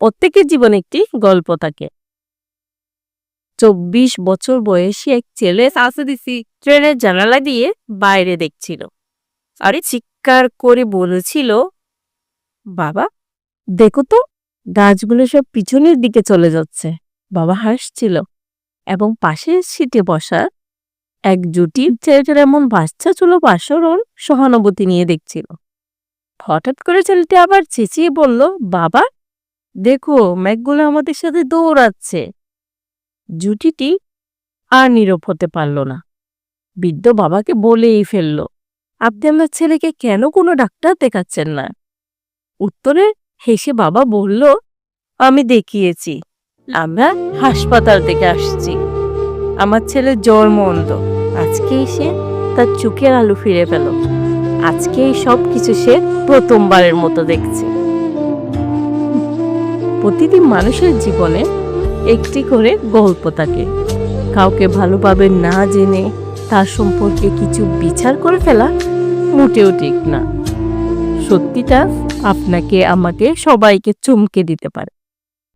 প্রত্যেকের জীবনে একটি গল্প থাকে। চব্বিশ বছর বয়সী এক ছেলে সাসে দিছি ট্রেনের জানালা দিয়ে বাইরে দেখছিল। আরে চিৎকার করে বলেছিল, বাবা, দেখো তো, গাছগুলো সব পিছনের দিকে চলে যাচ্ছে। বাবা হাসছিল এবং পাশের সিটে বসা এক জুটি ছেলেটার এমন বাচ্চা চুলো আচরণ সহানুভূতি নিয়ে দেখছিল। হঠাৎ করে ছেলেটি আবার চেঁচিয়ে বলল, বাবা দেখো ম্যাকগুলো আমাদের সাথে দৌড়াচ্ছে। জুটিটি আর নীরব হতে পারল না। বৃদ্ধ বাবাকে বলেই ফেলল, আপনি আমার ছেলেকে কেন কোনো ডাক্তার দেখাচ্ছেন না? উত্তরে হেসে বাবা বলল, আমি দেখিয়েছি, আমরা হাসপাতাল থেকে আসছি। আমার ছেলে জ্বর মন্দ আজকে এসে তার চোখের আলু ফিরে পেল। আজকে এই সব কিছু সে প্রথমবারের মতো দেখছে। প্রতিদিন মানুষের জীবনে একটি করে গল্প থাকে। কাউকে ভালোভাবে না জেনে তার সম্পর্কে কিছু বিচার করে ফেলা মোটেও ঠিক না। সত্যিটা আপনাকে, আমাকে সবাইকে চমকে দিতে পারে।